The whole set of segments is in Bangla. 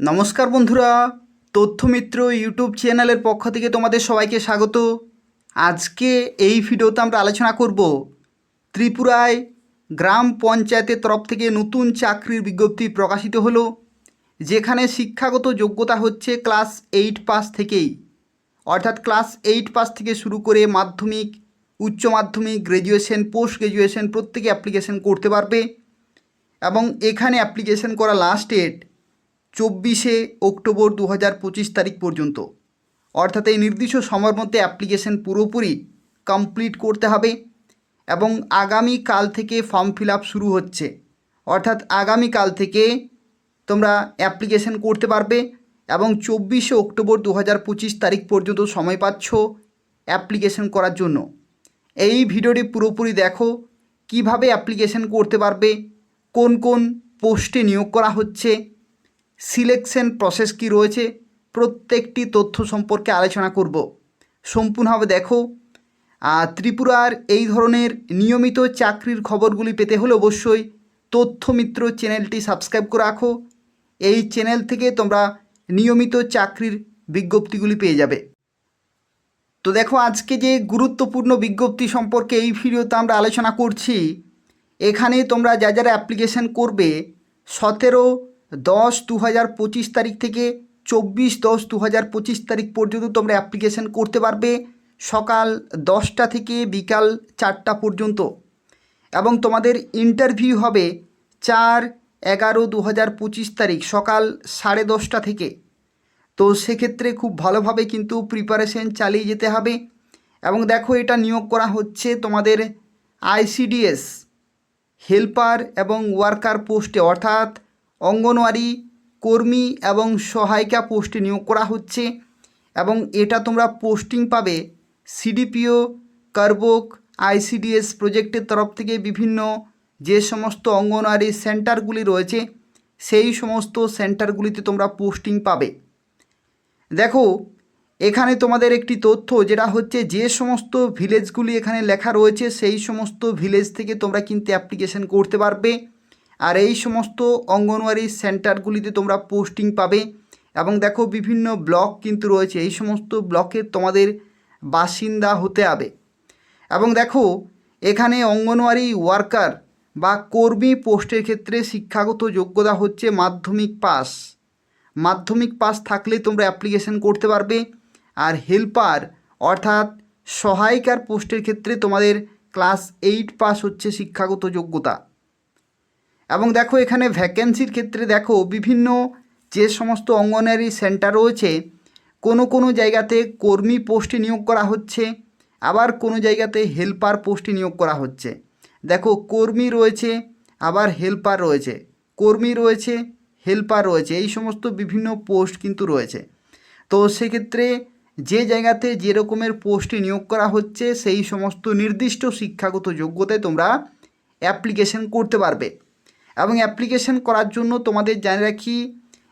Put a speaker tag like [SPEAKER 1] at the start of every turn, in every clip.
[SPEAKER 1] নমস্কার বন্ধুরা, তথ্যমিত্র ইউটিউব চ্যানেলের পক্ষ থেকে তোমাদের সবাইকে স্বাগত। আজকে এই ভিডিওতে আমরা আলোচনা করব ত্রিপুরায় গ্রাম পঞ্চায়েতের তরফ থেকে নতুন চাকরির বিজ্ঞপ্তি প্রকাশিত হলো, যেখানে শিক্ষাগত যোগ্যতা হচ্ছে ক্লাস এইট পাস থেকেই। অর্থাৎ ক্লাস এইট পাস থেকে শুরু করে মাধ্যমিক, উচ্চ মাধ্যমিক গ্র্যাজুয়েশন পোস্ট গ্র্যাজুয়েশন প্রত্যেকে অ্যাপ্লিকেশন করতে পারবে এবং এখানে অ্যাপ্লিকেশন করা লাস্ট ডেট চব্বিশে অক্টোবর দু হাজার পঁচিশ তারিখ পর্যন্ত। অর্থাৎ এই নির্দিষ্ট সময়ের মধ্যে অ্যাপ্লিকেশন পুরোপুরি কমপ্লিট করতে হবে এবং আগামী কাল থেকে ফর্ম ফিল শুরু হচ্ছে। অর্থাৎ আগামী কাল থেকে তোমরা অ্যাপ্লিকেশন করতে পারবে এবং চব্বিশে অক্টোবর দু হাজার পঁচিশ তারিখ পর্যন্ত সময় পাচ্ছ অ্যাপ্লিকেশন করার জন্য। এই ভিডিওটি পুরোপুরি দেখো, কীভাবে অ্যাপ্লিকেশন করতে পারবে, কোন কোন পোস্টে নিয়োগ করা হচ্ছে সিলেকশন প্রসেস কি রয়েছে? প্রত্যেকটি তথ্য সম্পর্কে আলোচনা করব। সম্পূর্ণভাবে দেখো। ত্রিপুরার এই ধরনের নিয়মিত চাকরির খবরগুলি পেতে হলে অবশ্যই তথ্যমিত্র চ্যানেলটি সাবস্ক্রাইব করে রাখো। এই চ্যানেল থেকে তোমরা নিয়মিত চাকরির বিজ্ঞপ্তিগুলি পেয়ে যাবে। তো দেখো, আজকে যে গুরুত্বপূর্ণ বিজ্ঞপ্তি সম্পর্কে এই ভিডিওতে আমরা আলোচনা করছি, এখানে তোমরা যা যারা অ্যাপ্লিকেশন করবে, সতেরো দশ দু হাজার পঁচিশ তারিখ থেকে চব্বিশ দশ দু হাজার পঁচিশ তারিখ পর্যন্ত তোমরা অ্যাপ্লিকেশন করতে পারবে সকাল দশটা থেকে বিকাল চারটা পর্যন্ত। এবং তোমাদের ইন্টারভিউ হবে চার এগারো দু হাজার পঁচিশ তারিখ সকাল সাড়ে দশটা থেকে। তো সেক্ষেত্রে খুব ভালোভাবে কিন্তু প্রিপারেশন চালিয়ে যেতে হবে। এবং দেখো এটা নিয়োগ করা হচ্ছে তোমাদের আইসিডিএস হেল্পার এবং ওয়ার্কার পোস্টে অর্থাৎ অঙ্গনওয়াড়ি, কর্মী এবং সহায়িকা পোস্টে নিয়োগ করা হচ্ছে এবং এটা তোমরা পোস্টিং পাবে সিডিপিও, কার্বক, আইসিডিএস প্রজেক্টের তরফ থেকে বিভিন্ন যে সমস্ত অঙ্গনওয়াড়ি সেন্টারগুলি রয়েছে, সেই সমস্ত সেন্টারগুলিতে তোমরা পোস্টিং পাবে। দেখো, এখানে তোমাদের একটি তথ্য যেটা হচ্ছে যে সমস্ত ভিলেজগুলি এখানে লেখা রয়েছে, সেই সমস্ত ভিলেজ থেকে তোমরা কিন্তু অ্যাপ্লিকেশন করতে পারবে। আর এই সমস্ত অঙ্গনওয়াড়ি সেন্টারগুলিতে তোমরা পোস্টিং পাবে এবং দেখো বিভিন্ন ব্লক কিন্তু রয়েছে। এই সমস্ত ব্লকে তোমাদের বাসিন্দা হতে হবে। এবং দেখো, এখানে অঙ্গনওয়াড়ি ওয়ার্কার বা কর্মী পোস্টের ক্ষেত্রে শিক্ষাগত যোগ্যতা হচ্ছে মাধ্যমিক পাস। মাধ্যমিক পাস থাকলে তোমরা অ্যাপ্লিকেশন করতে পারবে। আর হেল্পার অর্থাৎ সহায়িকার পোস্টের ক্ষেত্রে তোমাদের ক্লাস এইট পাস হচ্ছে শিক্ষাগত যোগ্যতা। এবং দেখো এখানে ভ্যাকেন্সির ক্ষেত্রে দেখো বিভিন্ন যে সমস্ত অঙ্গনারী সেন্টার রয়েছে, কোনো কোনো জায়গাতে কর্মী পোস্টে নিয়োগ করা হচ্ছে, আবার কোনো জায়গাতে হেল্পার পোস্টে নিয়োগ করা হচ্ছে। দেখো কর্মী রয়েছে, আবার হেল্পার রয়েছে। কর্মী রয়েছে হেল্পার রয়েছে, এই সমস্ত বিভিন্ন পোস্ট কিন্তু রয়েছে। তো সেক্ষেত্রে যে জায়গাতে যে রকমের পোস্টে নিয়োগ করা হচ্ছে, সেই সমস্ত নির্দিষ্ট শিক্ষাগত যোগ্যতায় তোমরা অ্যাপ্লিকেশন করতে পারবে। এবং অ্যাপ্লিকেশন করার জন্য তোমাদের জানে রাখি,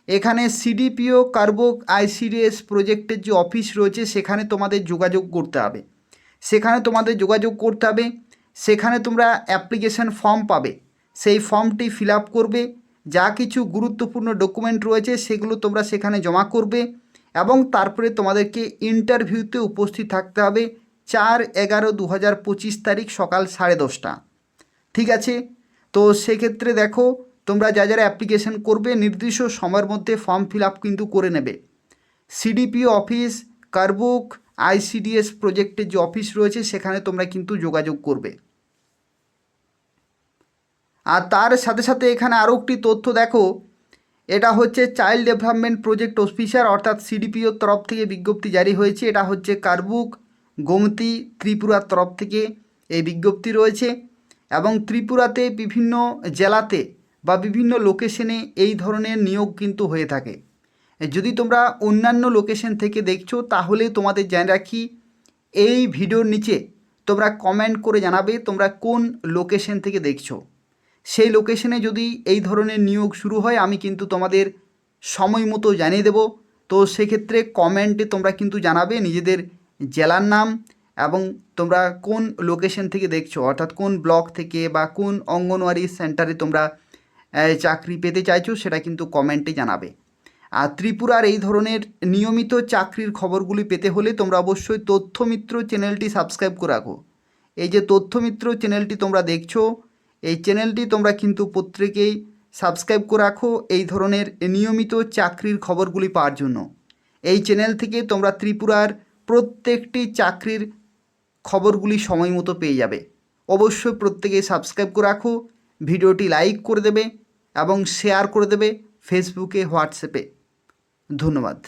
[SPEAKER 1] এখানে সিডিপিও কার্বক আইসিডিএস প্রজেক্টের যে অফিস রয়েছে, সেখানে তোমাদের যোগাযোগ করতে হবে। সেখানে তোমাদের যোগাযোগ করতে হবে। সেখানে তোমরা অ্যাপ্লিকেশন ফর্ম পাবে। সেই ফর্মটি ফিল করবে। যা কিছু গুরুত্বপূর্ণ ডকুমেন্ট রয়েছে, সেগুলো তোমরা সেখানে জমা করবে এবং তারপরে তোমাদেরকে ইন্টারভিউতে উপস্থিত থাকতে হবে চার এগারো দু হাজার পঁচিশ তারিখ সকাল সাড়ে দশটা। ঠিক আছে? তো সেক্ষেত্রে দেখো, তোমরা যা যারা অ্যাপ্লিকেশন করবে, নির্দিষ্ট সময়ের মধ্যে ফর্ম ফিল আপ কিন্তু করে নেবে। সিডিপিও অফিস কার্বুক আইসিডিএস প্রজেক্টের যে অফিস রয়েছে, সেখানে তোমরা কিন্তু যোগাযোগ করবে। আর তার সাথে সাথে এখানে আরও একটি তথ্য দেখো, এটা হচ্ছে চাইল্ড ডেভেলপমেন্ট প্রজেক্ট অফিসার অর্থাৎ সিডিপিওর তরফ থেকে বিজ্ঞপ্তি জারি হয়েছে। এটা হচ্ছে কার্বুক গোমতি, ত্রিপুরার তরফ থেকে এই বিজ্ঞপ্তি রয়েছে। এবং ত্রিপুরাতে বিভিন্ন জেলাতে বা বিভিন্ন লোকেশনে এই ধরনের নিয়োগ কিন্তু হয়ে থাকে। যদি তোমরা অন্যান্য লোকেশন থেকে দেখছ, তাহলে তোমাদের জেনে রাখি, এই ভিডিওর নিচে তোমরা কমেন্ট করে জানাবে তোমরা কোন লোকেশন থেকে দেখছ। সেই লোকেশনে যদি এই ধরনের নিয়োগ শুরু হয়, আমি কিন্তু তোমাদের সময় মতো জানিয়ে দেব। তো সেক্ষেত্রে কমেন্টে তোমরা কিন্তু জানাবে নিজেদের জেলার নাম এবং তোমরা কোন লোকেশন থেকে দেখছ? অর্থাৎ কোন ব্লক থেকে বা কোন অঙ্গনওয়াড়ি সেন্টারে তোমরা চাকরি পেতে চাইছো সেটা কিন্তু কমেন্টে জানাবে। আর ত্রিপুরার এই ধরনের নিয়মিত চাকরির খবরগুলি পেতে হলে তোমরা অবশ্যই তথ্যমিত্র চ্যানেলটি সাবস্ক্রাইব করে রাখো। এই যে তথ্যমিত্র চ্যানেলটি তোমরা দেখছ, এই চ্যানেলটি তোমরা কিন্তু প্রত্যেকেই সাবস্ক্রাইব করে রাখো এই ধরনের নিয়মিত চাকরির খবরগুলি পাওয়ার জন্য। এই চ্যানেল থেকে তোমরা ত্রিপুরার প্রত্যেকটি চাকরির খবরগুলি সময় মতো পেয়ে যাবে। অবশ্যই প্রত্যেকে সাবস্ক্রাইব করে রাখো, ভিডিওটি লাইক করে দেবে এবং শেয়ার করে দেবে ফেসবুকে হোয়াটসঅ্যাপে ধন্যবাদ।